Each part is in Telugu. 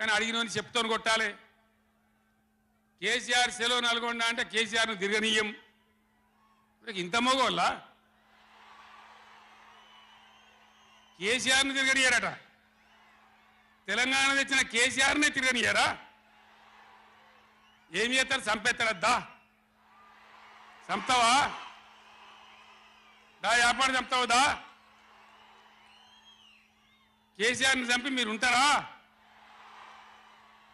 కానీ అడిగినోని చెప్తోని కొట్టాలి. కేసీఆర్ సెలవు నల్గొండ అంటే కేసీఆర్ను తిరగనీయం. ఇంత మగోళ్ళ? కేసీఆర్ని తిరగనియారట. తెలంగాణ తెచ్చిన కేసీఆర్నే తిరగనియారా? ఏమి చేస్తారు? చంపేస్తాడద్దా చంపుతావా? దా వ్యాపారం చంపుతావు దా? కేసీఆర్ని చంపి మీరు ఉంటారా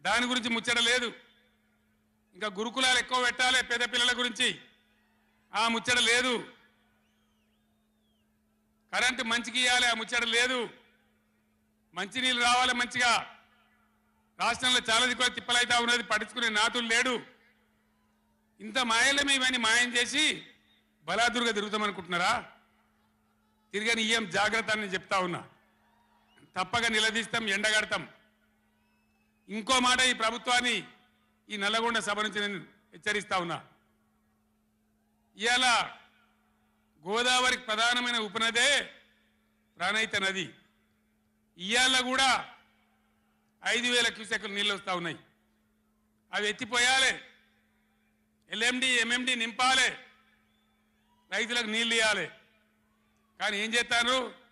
దాని గురించి ముచ్చట లేదు. ఇంకా గురుకులాలు ఎక్కువ పెట్టాలి పేద పిల్లల గురించి. ఆ ముచ్చట లేదు. కరెంటు మంచికి ఇవ్వాలి ఆ ముచ్చట లేదు. మంచినీళ్ళు రావాలి మంచిగా. రాష్ట్రంలో చాలా దిక్కులు తిప్పలైతా ఉన్నది పట్టించుకునే నాతులు లేడు. ఇంత మాయలమే ఇవన్నీ మాయం చేసి బలాదురుగా తిరుగుతామనుకుంటున్నారా తిరిగని ఇయ్యం జాగ్రత్త అని చెప్తా ఉన్నా. తప్పక నిలదీస్తాం ఎండగడతాం. ఇంకో మాట ఈ ప్రభుత్వాన్ని ఈ నల్లగొండ సభ నుంచి నేను హెచ్చరిస్తా ఉన్నా. ఇవాళ గోదావరికి ప్రధానమైన ఉపనదే ప్రాణహిత నది. ఇవాళ కూడా ఐదు వేల క్యూసెక్లు నీళ్ళు వస్తూ ఉన్నాయి. అవి ఎత్తిపోయాలి. ఎల్ఎండి ఎంఎండి నింపాలి. రైతులకు నీళ్ళు ఇవ్వాలి కానీ ఏం చేస్తారు?